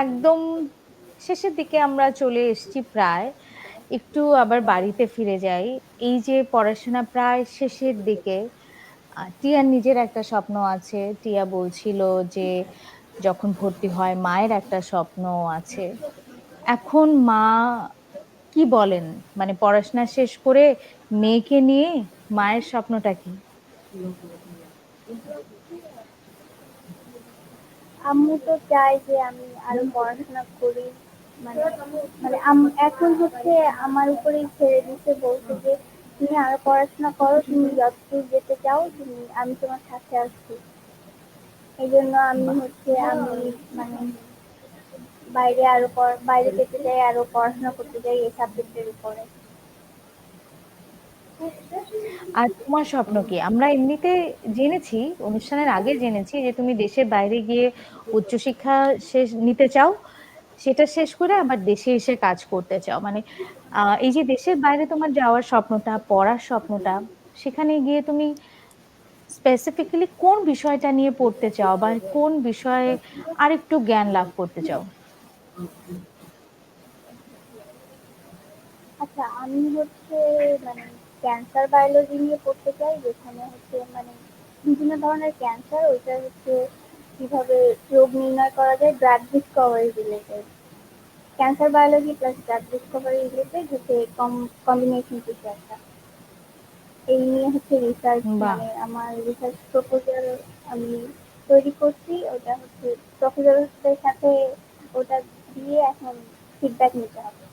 একদম শেষের দিকে আমরা চলে এসছি প্রায়। একটু আবার বাড়িতে ফিরে যাই। এই যে পড়াশোনা প্রায় শেষের দিকে, টিয়ার নিজের একটা স্বপ্ন আছে। টিয়া বলছিল যে যখন ভর্তি হয় মায়ের একটা স্বপ্ন আছে। এখন মা কি বলেন? মানে পড়াশোনা শেষ করে মেয়েকে নিয়ে মায়ের স্বপ্নটা কি? আম্মু তো চায় যে আমি আরও পড়াশোনা করি। মানে মানে এখন হচ্ছে আমার উপরেই ছেড়ে দিছে বলছে যে, "তুমি আরও পড়াশোনা করো, তুমি যতদূর যেতে চাও তুমি আমি তোমার সাথে আসছি এই জন্য আমি হচ্ছে আমি মানে বাইরে আরও বাইরে যেতে চাই, আরও পড়াশোনা করতে চাই এই সাবজেক্টের উপরে। আর তোমার স্বপ্ন কি? আমরা এমনিতে জেনেছি, অনুষ্ঠানের আগে জেনেছি যে তুমি দেশের বাইরে গিয়ে উচ্চশিক্ষা শেষ নিতে চাও। সেটা শেষ করে আবার দেশে এসে কাজ করতে চাও। মানে এই যে দেশের বাইরে তোমার যাওয়ার স্বপ্নটা, পড়ার স্বপ্নটা, সেখানে গিয়ে তুমি স্পেসিফিক্যালি কোন বিষয়টা নিয়ে পড়তে চাও বা কোন বিষয়ে আরেকটু জ্ঞান লাভ করতে চাও? আচ্ছা, আমি হচ্ছে মানে ক্যান্সার বায়োলজি নিয়ে পড়তে চাই, যেখানে হচ্ছে মানে বিভিন্ন ধরনের ক্যান্সার, ওইটা হচ্ছে কীভাবে রোগ নির্ণয় করা যায়, drug discovery related. Cancer biology plus drug discovery related হচ্ছে কম কম্বিনেশন কিছু একটা। এই নিয়ে হচ্ছে রিসার্চ মানে আমার রিসার্চ প্রপোজাল আমি তৈরি করছি। ওটা হচ্ছে প্রফেসরদের সাথে ওটা দিয়ে এখন ফিডব্যাক নিতে হবে।